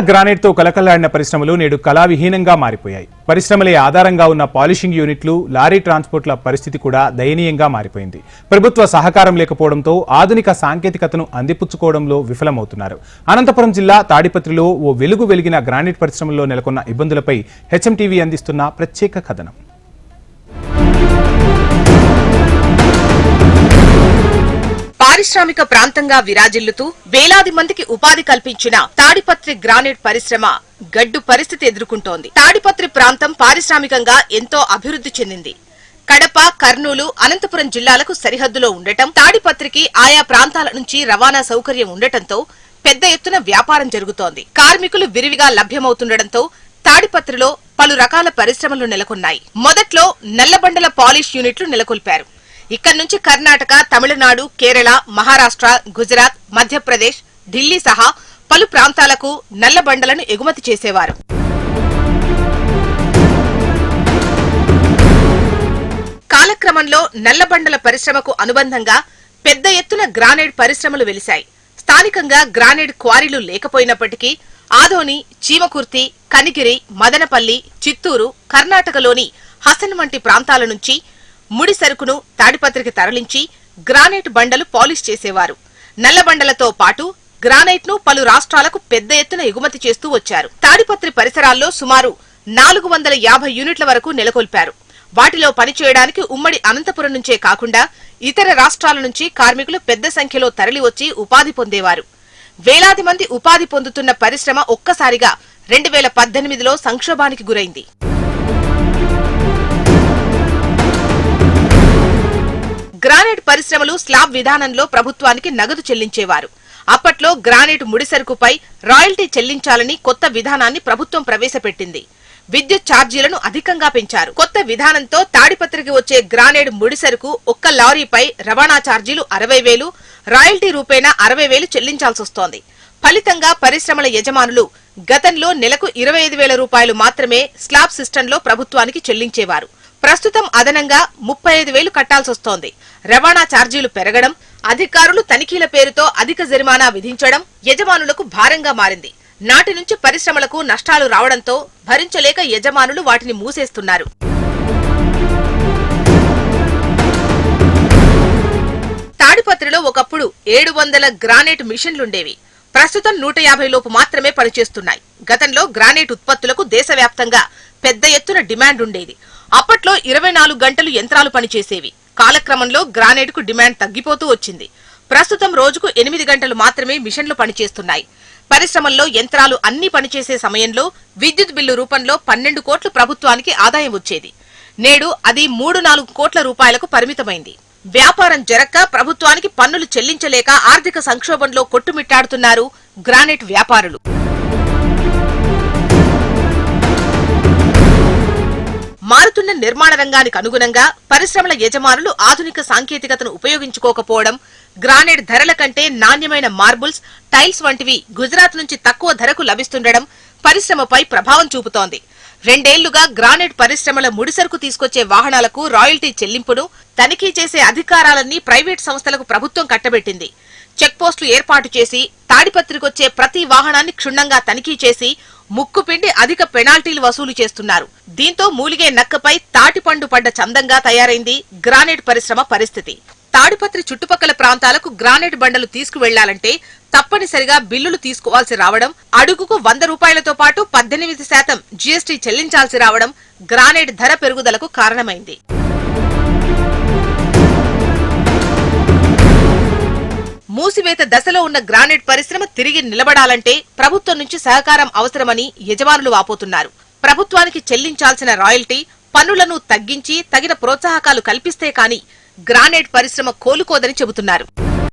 గ్రానైట్తో కలకలాడిన పరిశ్రమలు నేడు కళావిహీనంగా మారిపోయాయి. పరిశ్రమలే ఆధారంగా ఉన్న పాలిషింగ్ యూనిట్లు లారీ ట్రాన్స్పోర్ట్ల పరిస్థితి కూడా దయనీయంగా మారిపోయింది. ప్రభుత్వ సహకారం లేకపోవడంతో ఆధునిక సాంకేతికతను అందిపుచ్చుకోవడంలో విఫలమవుతున్నారు. అనంతపురం జిల్లా తాడిపత్రిలో ఓ వెలుగు వెలిగిన గ్రానైట్ పరిశ్రమల్లో నెలకొన్న ఇబ్బందులపై హెచ్ఎంటీవీ అందిస్తున్న ప్రత్యేక కథనం. పారిశ్రామిక ప్రాంతంగా విరాజిల్లుతూ వేలాది మందికి ఉపాధి కల్పించిన తాడిపత్రి గ్రానైట్ పరిశ్రమ గడ్డు పరిస్థితి ఎదుర్కొంటోంది. తాడిపత్రి ప్రాంతం పారిశ్రామికంగా ఎంతో అభివృద్ధి చెందింది. కడప కర్నూలు అనంతపురం జిల్లాలకు సరిహద్దులో ఉండటం తాడిపత్రికి ఆయా ప్రాంతాల నుంచి రవాణా సౌకర్యం ఉండటంతో పెద్ద ఎత్తున వ్యాపారం జరుగుతోంది. కార్మికులు విరివిగా లభ్యమవుతుండటంతో తాడిపత్రిలో పలు రకాల పరిశ్రమలు నెలకొన్నాయి. మొదట్లో నల్లబండల పాలిష్ యూనిట్లు నెలకొల్పారు. ఇక్కడి నుంచి కర్ణాటక తమిళనాడు కేరళ మహారాష్ట్ర గుజరాత్ మధ్యప్రదేశ్ ఢిల్లీ సహా పలు ప్రాంతాలకు నల్లబండలను ఎగుమతి చేసేవారు. కాలక్రమంలో నల్లబండల పరిశ్రమకు అనుబంధంగా పెద్ద ఎత్తున గ్రానైడ్ పరిశ్రమలు వెలిశాయి. స్థానికంగా గ్రానైడ్ క్వారీలు లేకపోయినప్పటికీ ఆదోని చీమకుర్తి కనిగిరి మదనపల్లి చిత్తూరు కర్ణాటకలోని హసన్ వంటి ప్రాంతాల నుంచి ముడి సరుకును తాడిపత్రికి తరలించి గ్రానైట్ బండలు పాలిష్ చేసేవారు. నల్లబండలతో పాటు గ్రానైట్ను పలు రాష్ట్రాలకు పెద్ద ఎత్తున ఎగుమతి చేస్తూ వచ్చారు. తాడిపత్రి పరిసరాల్లో సుమారు నాలుగు వందల యాభై యూనిట్ల వరకు నెలకొల్పారు. వాటిలో పనిచేయడానికి ఉమ్మడి అనంతపురం నుంచే కాకుండా ఇతర రాష్ట్రాల నుంచి కార్మికులు పెద్ద సంఖ్యలో తరలివచ్చి ఉపాధి పొందేవారు. వేలాది మంది ఉపాధి పొందుతున్న పరిశ్రమ ఒక్కసారిగా రెండు వేల పద్దెనిమిదిలో సంక్షోభానికి గురైంది. గ్రానైట్ పరిశ్రమలు స్లాబ్ విధానంలో ప్రభుత్వానికి నగదు చెల్లించేవారు. అప్పట్లో గ్రానైట్ ముడిసరుకుపై రాయల్టీ చెల్లించాలని కొత్త విధానాన్ని ప్రభుత్వం ప్రవేశపెట్టింది. విద్యుత్ ఛార్జీలను అధికంగా పెంచారు. కొత్త విధానంతో తాడిపత్రికి వచ్చే గ్రానైడ్ ముడిసరుకు ఒక్క లారీపై రవాణా ఛార్జీలు అరవై వేలు రాయల్టీ రూపేణా అరవై వేలు చెల్లించాల్సొస్తోంది ఫలితంగా పరిశ్రమల యజమానులు గతంలో నెలకు ఇరవై ఐదు వేల రూపాయలు మాత్రమే స్లాబ్ సిస్టంలో ప్రభుత్వానికి చెల్లించేవారు. ప్రస్తుతం అదనంగా ముప్పై ఐదు వేలు కట్టాల్సొస్తోంది రవాణా ఛార్జీలు పెరగడం అధికారులు తనిఖీల పేరుతో అధిక జరిమానా విధించడం యజమానులకు భారంగా మారింది. నాటి నుంచి పరిశ్రమలకు నష్టాలు రావడంతో భరించలేక యజమానులు వాటిని మూసేస్తున్నారు. తాడిపత్రిలో ఒకప్పుడు ఏడు వందల గ్రానైట్ మిషన్లుండేవి. ప్రస్తుతం నూట యాభై లోపు మాత్రమే పనిచేస్తున్నాయి. గతంలో గ్రానైట్ ఉత్పత్తులకు దేశవ్యాప్తంగా పెద్ద ఎత్తున డిమాండ్ ఉండేది. అప్పట్లో ఇరవై నాలుగు గంటలు యంత్రాలు పనిచేసేవి. కాలక్రమంలో గ్రానైట్కు డిమాండ్ తగ్గిపోతూ వచ్చింది. ప్రస్తుతం రోజుకు ఎనిమిది గంటలు మాత్రమే మిషన్లు పనిచేస్తున్నాయి. పరిశ్రమల్లో యంత్రాలు అన్ని పనిచేసే సమయంలో విద్యుత్ బిల్లు రూపంలో పన్నెండు కోట్లు ప్రభుత్వానికి ఆదాయం వచ్చేది. నేడు అది మూడు నాలుగు కోట్ల రూపాయలకు పరిమితమైంది. వ్యాపారం జరక్క ప్రభుత్వానికి పన్నులు చెల్లించలేక ఆర్థిక సంక్షోభంలో కొట్టుమిట్టాడుతున్నారు గ్రానైట్ వ్యాపారులు. మారుతున్న నిర్మాణ రంగానికి అనుగుణంగా పరిశ్రమల యజమానులు ఆధునిక సాంకేతికతను ఉపయోగించుకోకపోవడం గ్రానైట్ ధరల కంటే నాణ్యమైన మార్బుల్స్ టైల్స్ వంటివి గుజరాత్ నుంచి తక్కువ ధరకు లభిస్తుండడం పరిశ్రమపై ప్రభావం చూపుతోంది. రెండేళ్ళుగా గ్రానైట్ పరిశ్రమల ముడిసరుకు తీసుకొచ్చే వాహనాలకు రాయల్టీ చెల్లింపును తనిఖీ చేసే అధికారాలన్నీ ప్రైవేట్ సంస్థలకు ప్రభుత్వం కట్టబెట్టింది. చెక్ పోస్టులు ఏర్పాటు చేసి తాడిపత్రికొచ్చే ప్రతి వాహనాన్ని క్షుణ్ణంగా తనిఖీ చేసి ముక్కుపిండి అధిక పెనాల్టీలు వసూలు చేస్తున్నారు. దీంతో మూలిగే నక్కపై తాటిపండు పడ్డ చందంగా తయారైంది గ్రానైట్ పరిశ్రమ పరిస్థితి. తాడిపత్రి చుట్టుపక్కల ప్రాంతాలకు గ్రానైట్ బండలు తీసుకువెళ్ళాలంటే తప్పనిసరిగా బిల్లులు తీసుకోవాల్సి రావడం అడుగుకు వంద రూపాయలతో పాటు పద్దెనిమిది శాతం జీఎస్టీ చెల్లించాల్సి రావడం గ్రానైట్ ధర పెరుగుదలకు కారణమైంది. మూసివేత దశలో ఉన్న గ్రానైట్ పరిశ్రమ తిరిగి నిలబడాలంటే ప్రభుత్వం నుంచి సహకారం అవసరమని యజమానులు వాపోతున్నారు. ప్రభుత్వానికి చెల్లించాల్సిన రాయల్టీ పన్నులను తగ్గించి తగిన ప్రోత్సాహకాలు కల్పిస్తే కాని గ్రానైట్ పరిశ్రమ కోలుకోదని చెబుతున్నారు.